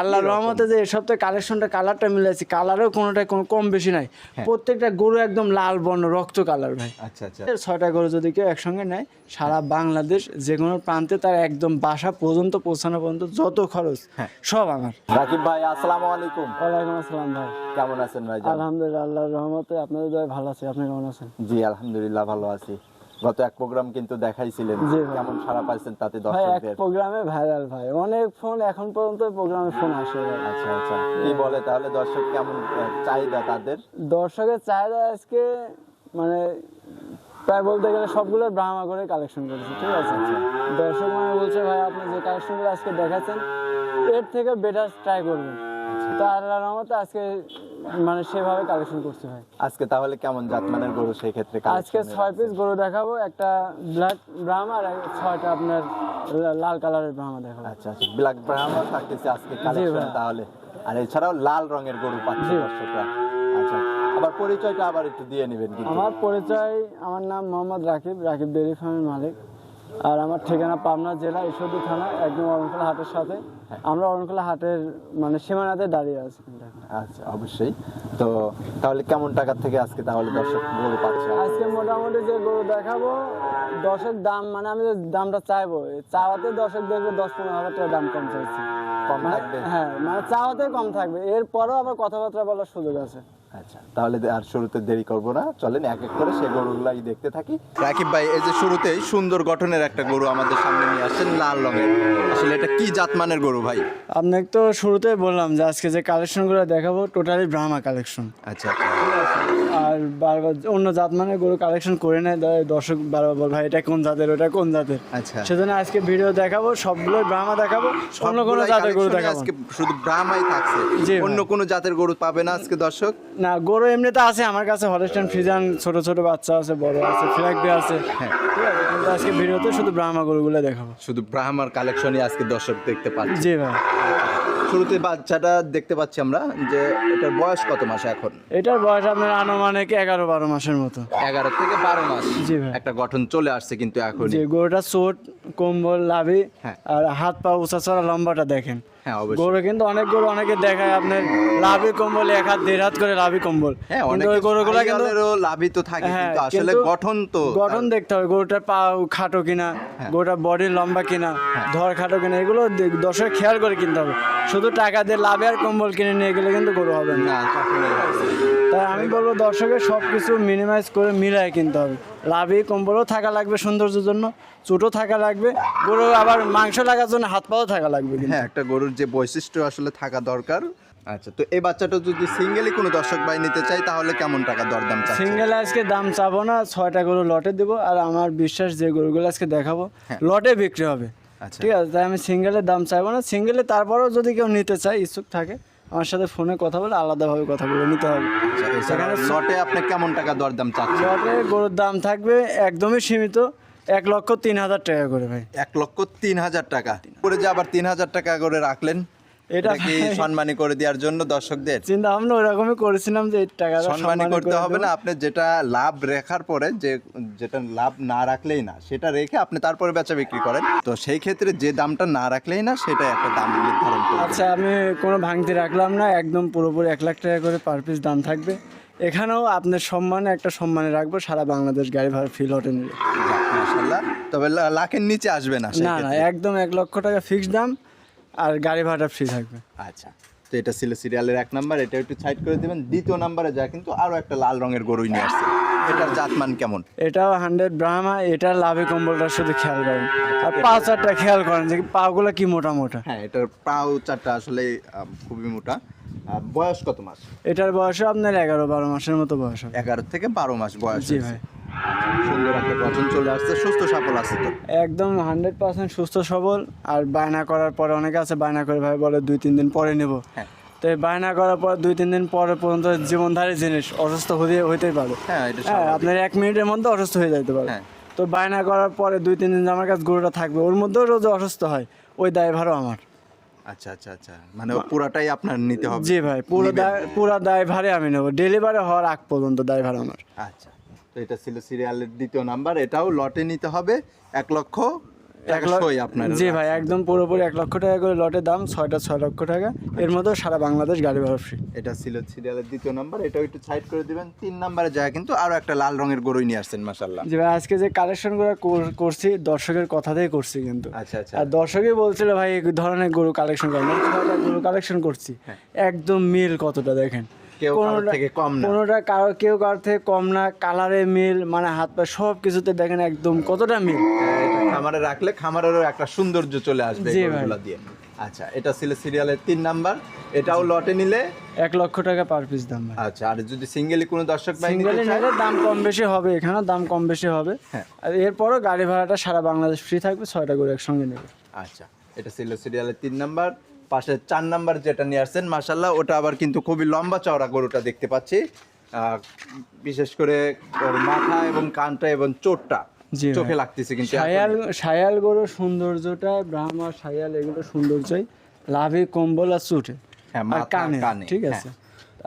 আল্লাহ রহমতে যে তো কালেকশনটা কালারটা মিলেছে কালারও কোনোটা কোনো কম বেশি নাই। প্রত্যেকটা গরু একদম লাল বর্ণ রক্ত কালার ভাই। আচ্ছা আচ্ছা। ছয়টা গরু যদি কেউ একসঙ্গে নেয় সারা বাংলাদেশ যে কোনো প্রান্তে তার একদম বাসা পর্যন্ত পৌঁছানো পর্যন্ত যত খরচ সব আমার। রাকিব ভাই আসসালামু আলাইকুম। ওয়ালাইকুম আসসালাম ভাই। কেমন আছেন ভাই আলহামদুলিল্লাহ আল্লাহর রহমতে আপনাদের দয় ভালো আছে আপনি কেমন আছেন? জি আলহামদুলিল্লাহ ভালো আছি। গত এক প্রোগ্রাম কিন্তু দেখাইছিলেন কেমন সারা পাইছেন তাতে দর্শকদের? প্রোগ্রামে ভাইরাল ভাই। অনেক ফোন এখন পর্যন্ত প্রোগ্রামে ফোন আসে আচ্ছা আচ্ছা। কি বলে তাহলে দর্শক কেমন চাহিদা তাদের? দর্শকের চাহিদা আজকে মানে প্রায় বলতে গেলে সবগুলো ব্রাহ্মা করে কালেকশন করেছে ঠিক আছে? দর্শক মানে বলছে ভাই আপনি যে কালেকশনগুলো আজকে দেখাচ্ছেন এর থেকে বেটার ট্রাই করবেন। তো আল্লাহর রহমতে আজকে মানে সেভাবে কালেকশন করছে ভাই আজকে তাহলে কেমন জাত জাতমানের গরু সেই ক্ষেত্রে আজকে ছয় পিস গরু দেখাবো একটা ব্ল্যাক ব্রাহ্মা আর ছয়টা আপনার লাল কালারের ব্রাহ্মা দেখাবো। আচ্ছা আচ্ছা ব্ল্যাক ব্রাহ্মা থাকতেছে আজকে কালেকশন। তাহলে। আর এছাড়াও লাল রঙের গরু পাচ্ছে দর্শকরা। আচ্ছা আবার পরিচয়টা আবার একটু দিয়ে নেবেন আমার পরিচয় আমার নাম মোহাম্মদ রাকিব রাকিব ডেয়ারি ফার্মের মালিক। আর আমার ঠিকানা পাবনা জেলা ঈশ্বরদী থানা একদম অরণখোলা হাটের সাথে। আমরা অরণখোলা হাটের মানে সীমানাতে দাঁড়িয়ে আছি। আচ্ছা অবশ্যই। তো তাহলে কেমন টাকা থেকে আজকে তাহলে দর্শক গরু পাচ্ছে? আজকে মোটামুটি যে গরু দেখাবো দশের দাম মানে আমি দামটা চাইব চাওয়াতে দশের দেখব দশ পনেরো হাজার টাকা দাম কম চাইছি। কম মানে- থাকবে? হ্যাঁ মানে চাওয়াতে কম থাকবে। এরপরেও আবার কথাবার্তা বলার সুযোগ আছে। আচ্ছা তাহলে আর শুরুতে দেরি করব না। চলেন এক এক করে সেই গরুগুলাই দেখতে থাকি। রাকিব ভাই এই যে শুরুতেই সুন্দর গঠনের একটা গরু আমাদের সামনে নিয়ে আসছেন লাল রঙের। আসলে এটা কি জাতমানের গরু ভাই? আপনাকে তো শুরুতেই বললাম যে আজকে যে কালেকশনগুলো দেখাবো টোটালি ব্রাহ্মা কালেকশন আচ্ছা আচ্ছা। আর বারবার অন্য জাত মানে গরু কালেকশন করে নেয়। দর্শক বারবার বল ভাই এটা কোন জাতের? ওটা কোন জাতের? আচ্ছা। সেজন্য আজকে ভিডিও দেখাবো সবগুলো ব্রাহ্মা দেখাবো অন্য কোনো জাতের গরু দেখাবো। আজকে শুধু ব্রাহ্মাই থাকছে। অন্য কোনো জাতের গরু পাবে না আজকে দর্শক। না গরু এমনিতে আছে আমার কাছে হলস্টাইন ফ্রিজান ছোট ছোট বাচ্চা আছে বড় আছে ফ্ল্যাগ ডে আছে। হ্যাঁ। কিন্তু আজকে ভিডিওতে শুধু ব্রাহ্মা গরুগুলো দেখাবো। শুধু ব্রাহ্মার কালেকশনই আজকে দর্শক দেখতে পাচ্ছে। জি ভাই। শুরুতে বাচ্চাটা দেখতে পাচ্ছি আমরা যে এটার বয়স কত মাস এখন? এটার বয়স আপনার আনুমানিক এগারো বারো মাসের মতো। এগারো থেকে বারো মাস। জি ভাই। একটা গঠন চলে আসছে কিন্তু এখন যে গরুটা চোট কম্বল লাভি হ্যাঁ। আর হাত পা উঁচা চড়া লম্বাটা দেখেন। হ্যাঁ অবশ্যই। গরু কিন্তু অনেক গরু অনেকে দেখায় আপনার লাভি কম্বল এক হাত দেড় হাত করে লাভি কম্বল। হ্যাঁ অনেক কিন্তু লাভই তো থাকে হ্যাঁ, কিন্তু আসলে গঠন তো গঠন দেখতে হবে গরুটার পা খাটো কিনা হ্যাঁ। গরুটার বডি লম্বা কিনা ধর খাটো কিনা এগুলো দর্শক খেয়াল করে কিনতে হবে। শুধু টাকা দিয়ে লাভে আর কম্বল কিনে নিয়ে গেলে কিন্তু গরু হবে না। তাই আমি বলব দর্শকের সব কিছু মিনিমাইজ করে মিলায় কিনতে হবে। লাভি কম্বলও থাকা লাগবে সৌন্দর্যের জন্য চুটও থাকা লাগবে গরু আবার মাংস লাগার জন্য হাত পাও থাকা লাগবে হ্যাঁ একটা গরুর যে বৈশিষ্ট্য আসলে থাকা দরকার। আচ্ছা তো এই বাচ্চাটা যদি সিঙ্গেলি কোনো দর্শক ভাই নিতে চাই তাহলে কেমন টাকা দরদাম চাচ্ছে? সিঙ্গেল আজকে দাম চাবো না ছয়টা গরু লটে দেবো আর আমার বিশ্বাস যে গরুগুলো আজকে দেখাবো লটে বিক্রি হবে। আচ্ছা। ঠিক আছে তাই আমি সিঙ্গেলের দাম চাইব না। সিঙ্গেলে তারপরেও যদি কেউ নিতে চায় ইচ্ছুক থাকে আমার সাথে ফোনে কথা বলে আলাদাভাবে কথা বলে নিতে হবে। সেখানে শটে আপনি কেমন টাকা দরদাম চাচ্ছেন? শটে গরুর দাম থাকবে একদমই সীমিত এক লক্ষ তিন হাজার টাকা করে ভাই। এক লক্ষ তিন হাজার টাকা। করে যে আবার তিন হাজার টাকা করে রাখলেন এটা কি সম্মানী করে দেওয়ার জন্য দর্শকদের? চিন্তা ভাবনা ওরকমই করেছিলাম যে টাকাটা সম্মানী করতে হবে না আপনি যেটা লাভ রেখার পরে যে যেটা লাভ না রাখলেই না সেটা রেখে আপনি তারপরে বেচা বিক্রি করেন। তো সেই ক্ষেত্রে যে দামটা না রাখলেই না সেটা একটা দাম নির্ধারণ আচ্ছা আমি কোনো ভাঙতি রাখলাম না একদম পুরোপুরি এক লাখ টাকা করে পার পিস দাম থাকবে। এখানেও আপনার সম্মানে একটা সম্মানে রাখব সারা বাংলাদেশ গাড়ি ভাড়া ফিল হটে নিলে। মাশাআল্লাহ। তবে লাখের নিচে আসবে না না না একদম এক লক্ষ টাকা ফিক্সড দাম। আর গাড়ি ভাড়া ফ্রি থাকবে। আচ্ছা তো এটা ছিল সিরিয়ালের এক নাম্বার এটা একটু সাইড করে দিবেন। দ্বিতীয় নাম্বারে যা কিন্তু আরও একটা লাল রঙের গরুই নিয়ে আসছে। এটার জাতমান কেমন? এটাও হান্ড্রেড ব্রাহ্মা এটা লাভে কম্বলটা শুধু খেয়াল করেন। আর পা চারটা খেয়াল করেন যে পাগুলো কি মোটা মোটা। হ্যাঁ এটার পাও চারটা আসলে খুবই মোটা। বয়স কত মাস? এটার বয়স আপনার এগারো বারো মাসের মতো বয়স এগারো থেকে বারো মাস বয়স জি ভাই। সুন্দর একটা গঠন চলে আসছে সুস্থ সফল আছে তো? একদম হান্ড্রেড পার্সেন্ট সুস্থ সবল আর বায়না করার পরে অনেকে আছে বায়না করে ভাই বলে দুই তিন দিন পরে নেব। হ্যাঁ। তো বায়না করার পর দুই তিন দিন পরে পর্যন্ত জীবনধারী জিনিস অসুস্থ হতে হইতেই পারে। হ্যাঁ হ্যাঁ। আপনার এক মিনিটের মধ্যে অসুস্থ হয়ে যাইতে পারে। হ্যাঁ। তো বায়না করার পরে দুই তিন দিন আমার কাছে গরুটা থাকবে ওর মধ্যেও রোজ অসুস্থ হয় ওই দায়ভারও আমার। আচ্ছা আচ্ছা আচ্ছা। মানে পুরাটাই আপনার নিতে হবে। জি ভাই পুরো। দায় পুরো দায়ভারে আমি নেব। ডেলিভারি হওয়ার আগ পর্যন্ত দায়ভার আমার। আচ্ছা। তো এটা ছিল সিরিয়ালের দ্বিতীয় নাম্বার এটাও লটে নিতে হবে এক লক্ষ জি ভাই একদম পুরোপুরি এক লক্ষ টাকা করে লটের দাম ছয়টা ছয় লক্ষ টাকা। এর মধ্যে সারা বাংলাদেশ গাড়ি ভাড়া ফ্রি এটা ছিল সিরিয়ালের দ্বিতীয় নাম্বার এটাও একটু সাইড করে দিবেন। তিন নাম্বারে যায় কিন্তু আরও একটা লাল রঙের গরুই নিয়ে আসছেন মাসাল্লাহ যে ভাই আজকে যে কালেকশনগুলো করছি দর্শকের কথাতেই করছি কিন্তু। আচ্ছা আচ্ছা। আর দর্শকই বলছিল ভাই এই ধরনের গরু কালেকশন করেন। ছয়টা গরু কালেকশন করছি। একদম মিল কতটা দেখেন? হ্যাঁ। কেউ থেকে কম না। কোনোটা কারও কেউ কারোর থেকে কম না কালারে মিল মানে হাত পা সব কিছুতে দেখেন একদম কতটা মিল। এটা খামারে রাখলে খামারেরও একটা সৌন্দর্য চলে আসবে দিয়ে। আচ্ছা এটা ছিল সিরিয়ালের তিন নাম্বার। এটাও লটে নিলে? এক লক্ষ টাকা পার পিস দাম আচ্ছা আর যদি সিঙ্গেলি কোনো দর্শক ভাই নিতে নিলে দাম কম বেশি হবে এখানেও দাম কম বেশি হবে। হ্যাঁ। আর এরপরও গাড়ি ভাড়াটা সারা বাংলাদেশ ফ্রি থাকবে ছয়টা করে একসঙ্গে নেবে। আচ্ছা এটা ছিল সিরিয়ালের তিন নাম্বার। পাশে চার নাম্বার যেটা নিয়ে আসছেন মাসাল্লাহ ওটা আবার কিন্তু খুবই লম্বা চওড়া গরুটা দেখতে পাচ্ছি। বিশেষ করে মাথা এবং কানটা এবং চোটটা চোখে লাগতেছে কিন্তু। সায়াল গরুর সৌন্দর্যটা ব্রাহ্মা সায়াল এগুলো সৌন্দর্যই লাভে কম্বল আর চোটে। হ্যাঁ, কানে কানে, ঠিক আছে।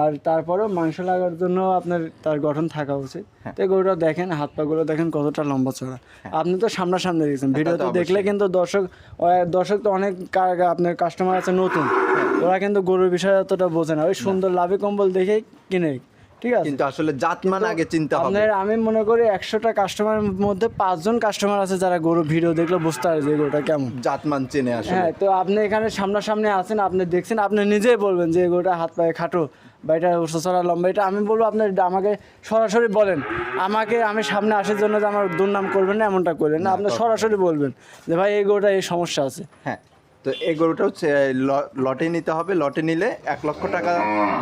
আর তারপরেও মাংস লাগার জন্য আপনার তার গঠন থাকা উচিত। হ্যাঁ। তো গরুটা দেখেন হাত পা গুলো দেখেন কতটা লম্বা চড়া আপনি তো সামনাসামনি দেখছেন ভিডিওতে হ্যাঁ। দেখলে কিন্তু দর্শক দর্শক তো অনেক আপনার কাস্টমার আছে নতুন। ওরা কিন্তু গরুর বিষয়ে অতটা বোঝে না। ওই সুন্দর লাভে কম্বল দেখেই কিনে ঠিক আছে? কিন্তু আসলে জাতমান আগে চিন্তা হবে। আমি মনে করি একশোটা কাস্টমারের মধ্যে পাঁচজন কাস্টমার আছে যারা গরু ভিডিও দেখলে বুঝতে পারে যে গরুটা কেমন। জাতমান চেনে আসলে। হ্যাঁ তো আপনি এখানে সামনাসামনি আছেন আপনি দেখছেন আপনি নিজেই বলবেন যে গরুটা হাত পায়ে খাটো। বা এটা উচ্চচড়া লম্বা এটা আমি বলব আপনি আমাকে সরাসরি বলেন। আমাকে আমি সামনে আসার জন্য যে আমার দুর্নাম করবেন না এমনটা করবেন না আপনি সরাসরি বলবেন যে ভাই এই গরুটা এই সমস্যা আছে। হ্যাঁ তো এই গরুটা হচ্ছে ল- লটে নিতে হবে লটে নিলে এক লক্ষ টাকা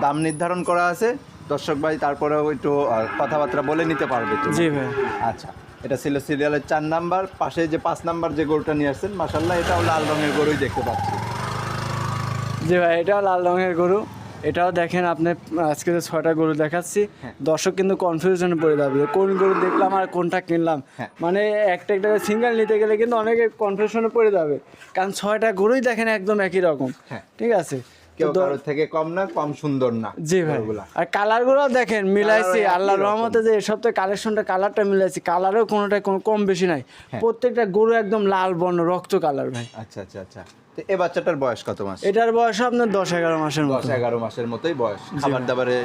দাম নির্ধারণ করা আছে। দর্শক ভাই তারপরেও একটু কথাবার্তা বলে নিতে পারবে জি ভাই। আচ্ছা এটা ছিল সিরিয়ালের চার নাম্বার। পাশে যে পাঁচ নাম্বার যে গরুটা নিয়ে আসছেন মাসাল্লাহ এটাও লাল রঙের গরুই দেখতে পাচ্ছি। জি ভাই এটাও লাল রঙের গরু। এটাও দেখেন আপনি আজকে যে ছয়টা গরু দেখাচ্ছি দর্শক কিন্তু কনফিউশনে পড়ে যাবে কোন গরু দেখলাম আর কোনটা কিনলাম। হ্যাঁ। মানে একটা একটা সিঙ্গেল নিতে গেলে কিন্তু অনেকে কনফিউশনে পড়ে যাবে। কারণ ছয়টা গরুই দেখেন একদম একই রকম। হ্যাঁ। ঠিক আছে? কেউ কারোর থেকে কম না কম সুন্দর না জি ভাই। আর কালারগুলো দেখেন মিলাইছি। রহমতে যে কালেকশনটা কালারটা মিলাইছি। কালারও কোনোটা কোনো কম বেশি নাই। হ্যাঁ। প্রত্যেকটা গরু একদম লাল বর্ণ রক্ত কালার ভাই। আচ্ছা আচ্ছা আচ্ছা। তো এ বাচ্চাটার বয়স কত মাস? এটার বয়স আপনার দশ এগারো মাসের দশ এগারো মাসের মতোই বয়স। খাবার দাবারে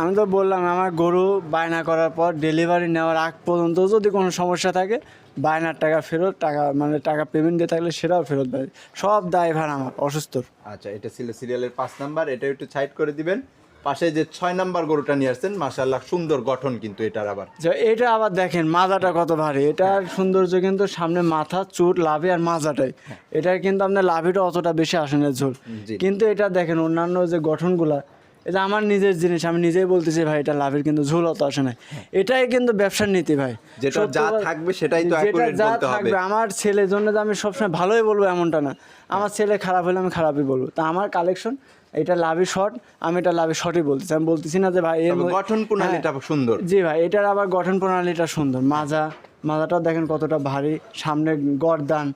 আমি তো বললাম আমার গরু বায়না করার পর ডেলিভারি নেওয়ার আগ পর্যন্ত যদি কোনো সমস্যা থাকে বায়নার টাকা ফেরত টাকা মানে টাকা পেমেন্ট দিয়ে থাকলে সেটাও ফেরত দেয়। সব দায়ভার আমার অসুস্থর। আচ্ছা এটা ছিল সিরিয়ালের পাঁচ নাম্বার এটা একটু সাইড করে দিবেন। পাশে যে ছয় নাম্বার গরুটা নিয়ে আসছেন মাশাল্লাহ সুন্দর গঠন কিন্তু এটার আবার। এটা আবার দেখেন মাজাটা কত ভারী। এটার সৌন্দর্য কিন্তু সামনে মাথা চুট লাভি আর মাজাটাই। এটার কিন্তু আপনার লাভিটা অতটা বেশি আসে না ঝোল। কিন্তু এটা দেখেন অন্যান্য যে গঠনগুলা এটা আমার নিজের জিনিস আমি নিজেই বলতেছি ভাই এটা লাভের কিন্তু ঝোল অত আসে না। এটাই কিন্তু ব্যবসার নীতি ভাই। যেটা যা থাকবে সেটাই তো যেটা যা থাকবে আমার ছেলের জন্য আমি সবসময় ভালোই বলব এমনটা না। আমার ছেলে খারাপ হলে আমি খারাপই বলব। তা আমার কালেকশন এটা লাভে শর্ট আমি এটা লাভে শর্টই বলতেছি। আমি বলতেছি না যে ভাই এর গঠন প্রণালীটা সুন্দর। জি ভাই এটার আবার গঠন প্রণালীটা সুন্দর। মাজা মাজাটা দেখেন কতটা ভারী। সামনে গরদান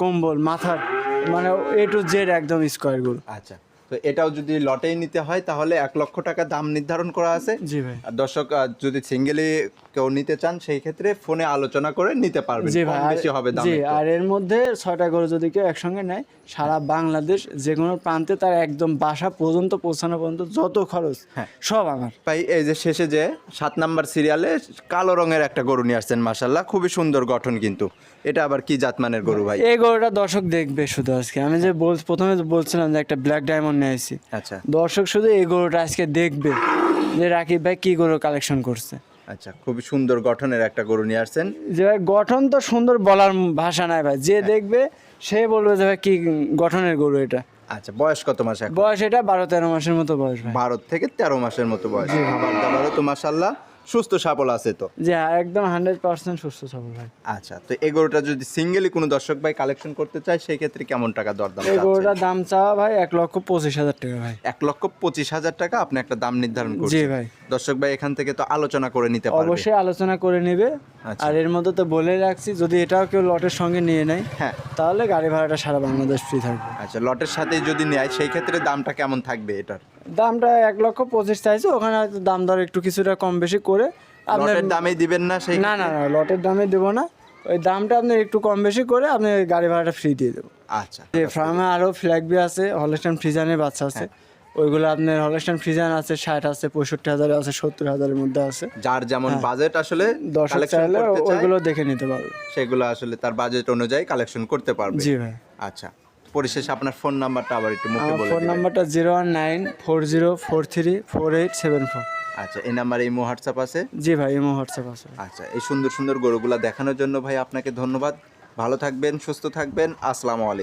কম্বল মাথার মানে এ টু জেড একদম স্কোয়ারগুলো। আচ্ছা। তো এটাও যদি লটেই নিতে হয় তাহলে এক লক্ষ টাকা দাম নির্ধারণ করা আছে। জি ভাই। আর দর্শক আহ, যদি সিঙ্গেলি কেউ নিতে চান সেই ক্ষেত্রে ফোনে আলোচনা করে নিতে পারবেন। জি কম ভাই আর- বেশি হবে দাম জি আর এর মধ্যে ছয়টা গরু যদি কেউ একসঙ্গে নেয় সারা বাংলাদেশ যে কোনো প্রান্তে তার একদম বাসা পর্যন্ত পৌঁছানো পর্যন্ত যত খরচ হ্যাঁ। সব আমার। ভাই এই যে শেষে যে সাত নাম্বার সিরিয়ালে কালো রঙের একটা গরু নিয়ে আসছেন মাসাল্লাহ খুবই সুন্দর গঠন কিন্তু। এটা আবার কি জাতমানের গরু ভাই? এই গরুটা দর্শক দেখবে শুধু আজকে। আমি যে বল প্রথমে বলছিলাম যে একটা ব্ল্যাক ডায়মন্ড নিয়ে আসি আচ্ছা। দর্শক শুধু এই গরুটা আজকে দেখবে যে রাকিব ভাই কি গরু কালেকশন করছে। আচ্ছা খুবই সুন্দর গঠনের একটা গরু নিয়ে আসছেন। যে ভাই গঠন তো সুন্দর বলার ভাষা নাই ভাই যে দেখবে সে বলবে যে ভাই কি গঠনের গরু এটা। আচ্ছা বয়স কত মাস বয়স এটা বারো তেরো মাসের মতো বয়স বারো থেকে তেরো মাসের মতো বয়স। খাবার দাবারও তো মাসাল্লাহ সুস্থ সাবল আছে তো? যে হ্যাঁ, একদম হান্ড্রেড পার্সেন্ট সুস্থ সবল ভাই। আচ্ছা তো এই গরুটা যদি সিঙ্গেলি কোনো দর্শক ভাই কালেকশন করতে চায় সেই ক্ষেত্রে কেমন টাকা দরদাম এই? গরুটার দাম চাওয়া ভাই এক লক্ষ পঁচিশ হাজার টাকা ভাই। এক লক্ষ পঁচিশ হাজার টাকা আপনি একটা দাম নির্ধারণ জি ভাই। দর্শক ভাই এখান থেকে তো আলোচনা করে নিতে পারবে। অবশ্যই আলোচনা করে নেবে। আচ্ছা। আর এর মধ্যে তো বলে রাখছি যদি এটাও কেউ লটের সঙ্গে নিয়ে নেয় হ্যাঁ। তাহলে গাড়ি ভাড়াটা সারা বাংলাদেশ ফ্রি থাকবে। আচ্ছা লটের সাথে যদি নেয় সেই ক্ষেত্রে দামটা কেমন থাকবে এটার? দামটা এক লক্ষ পঁচিশ চাইছে ওখানে হয়তো দাম দর একটু কিছুটা কম বেশি করে আপনার দামেই দিবেন না সেই না না না লটের দামে দেবো না। ওই দামটা আপনি একটু কম বেশি করে আপনি গাড়ি ভাড়াটা ফ্রি দিয়ে দেবো। আচ্ছা। ফার্মে আরও ফ্ল্যাগবি আছে হলস্টাইন ফ্রিজানের বাচ্চা আছে ওইগুলো আপনার হলস্টাইন ফ্রিজান আছে ষাট আছে পঁয়ষট্টি হাজারে আছে সত্তর হাজারের মধ্যে আছে। যার যেমন বাজেট আসলে দর্শক চাইলে ওইগুলো দেখে নিতে পারবে। সেগুলো আসলে তার বাজেট অনুযায়ী কালেকশন করতে পারবে। জি ভাই। আচ্ছা পরিশেষে আপনার ফোন নাম্বারটা আবার একটু মুখে বলে ফোন নাম্বারটা zero one nine four zero four three four eight seven four. আচ্ছা এই নাম্বারে ইমো হোয়াটসঅ্যাপ আছে? জি ভাই ইমো হোয়াটসঅ্যাপ আছে। আচ্ছা এই সুন্দর সুন্দর গরুগুলা দেখানোর জন্য ভাই আপনাকে ধন্যবাদ। ভালো থাকবেন সুস্থ থাকবেন। আসসালামু আলাইকুম।